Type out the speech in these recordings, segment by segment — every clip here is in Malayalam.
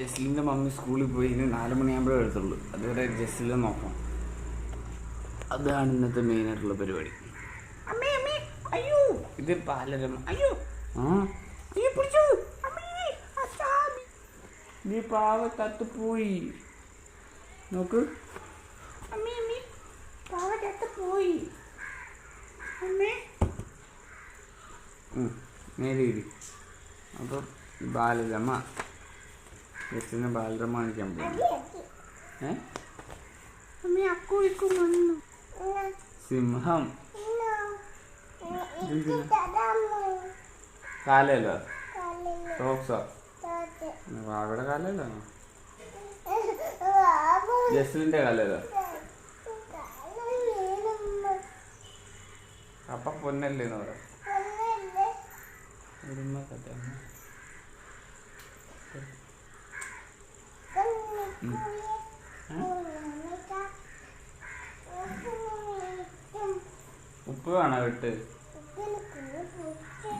ജസ്ലിന്റെ മമ്മി സ്കൂളിൽ പോയി ഇനി നാല് മണിയാകുമ്പോഴേ എടുത്തുള്ളൂ അതുവരെ ജസ്ലിനെ നോക്കാം അതാണ് ഇന്നത്തെ മെയിനായിട്ടുള്ള പരിപാടി. അയ്യോ. ഇത് പാലരം അയ്യോ. ആ? നീ പാവ തത്തുപോയി നോക്ക്. അമ്മേ അമ്മേ പാവ തത്തുപോയി അമ്മേ. നേരെ ഇരി. അപ്പം ബാലരമ. ജസ്റ്റിന് ബാലരമ കാണിക്കാൻ പോകും ഏ? അമ്മ അക്കുളിക്കും വന്നു. സിംഹം. കാലല്ലോ ടോക്സോ വാവയുടെ കാലല്ലോ ജസ്ലിന്റെ കാലല്ലോ അപ്പ പൊന്നല്ലേ. എന്ന് പറയാം ഉപ്പ് കാണാ വിട്ട്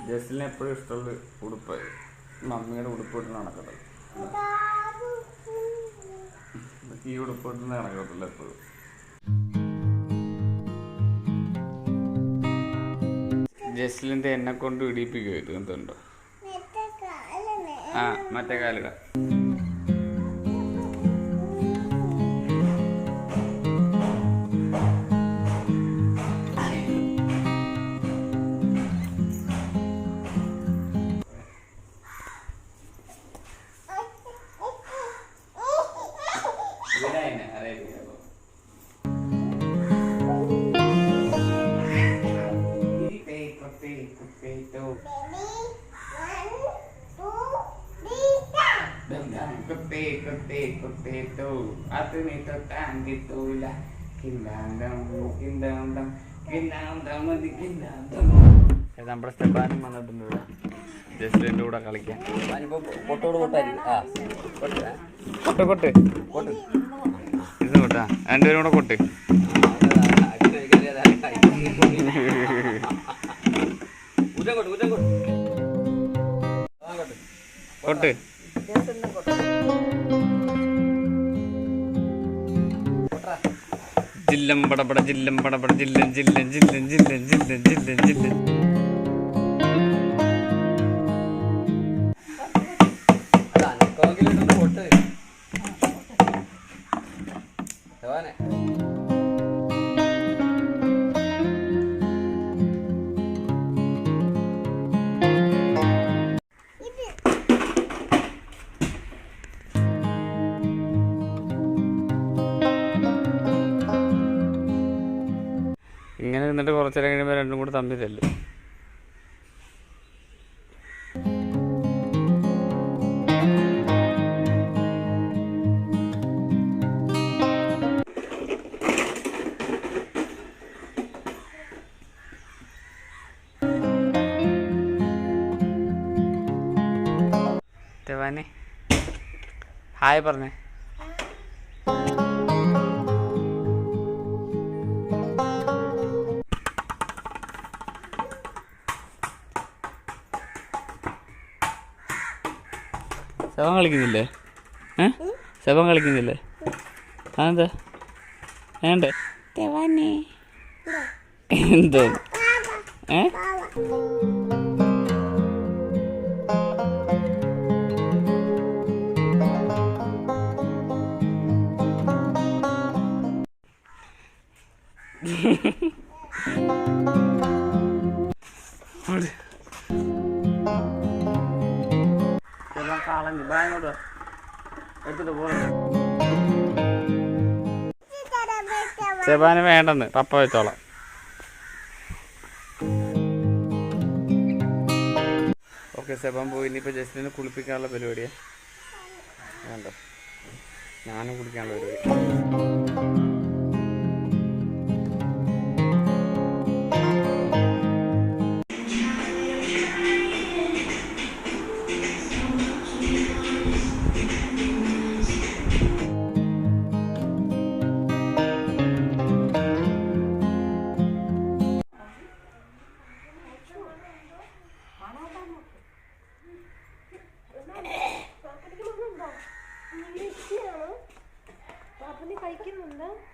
ജസ്റ്റിന് എപ്പോഴും ഇഷ്ടമുള്ള ഉടുപ്പ്. മമ്മിയുടെ ഉടുപ്പ് ഇട്ട് നടക്കട്ടെ ഈ ഉടുപ്പ് ഇട്ട് നടക്കത്തില്ല എപ്പോഴും. ജസ്ലിന്റെ എന്നെ കൊണ്ട് ഇടിപ്പിക്കും ഇത്? എന്തുണ്ടോ? ആ മറ്റേ കാലിട കുത്തി കുത്തി കുത്തിത്തു അത് നീ തൊട്ടാങ്കിത്തൂല കിന്നാന്തം കിന്നാന്തം കിന്നാന്തം മതി കിന്നാന്തം നമ്മുടെ സ്റ്റെപ്പാനും വന്നിട്ടുണ്ട് ഇവിടെ ജസ്ലിന്റെ കൂടെ കളിക്കാൻ പൊട്ടോട് പൊട്ടായിരിക്കും ആ പൊട്ട് കൊട്ട് കൊട്ട് പൊട്ട് ഇത് കൊട്ടാ രണ്ടുപേരും കൂടെ കൊട്ട്. കൊട്ട്. ജില്ലം പടപട ജില്ലം പടപട ജില്ലം ജില്ലം ജില്ലം ജില്ലം ജില്ലം ജില്ലം ജില്ലം. ശവാനെ ഇങ്ങനെ നിന്നിട്ട് കുറച്ചേരം കഴിയുമ്പോൾ രണ്ടും കൂടെ തമ്മിൽ തല്ലും ദേവാനെ ഹായ് പറഞ്ഞേ. ശവം കളിക്കുന്നില്ലേ? ഏ? ശവം കളിക്കുന്നില്ലേ? അതെന്താ? വേണ്ടേ? എന്തോ? ഏ? കളഞ്ഞു ബാങ്ങോട്ട് എടുത്തിട്ട് പോകുന്നു സെബാന് വേണ്ടെന്ന് പപ്പ വെച്ചോളാം. ഓക്കെ സെബാൻ പോയി ഇനിയിപ്പോൾ ജസ്റ്റിനെ കുളിപ്പിക്കാനുള്ള പരിപാടിയാണ് വേണ്ട ഞാനും കുളിക്കാനുള്ള പരിപാടി. है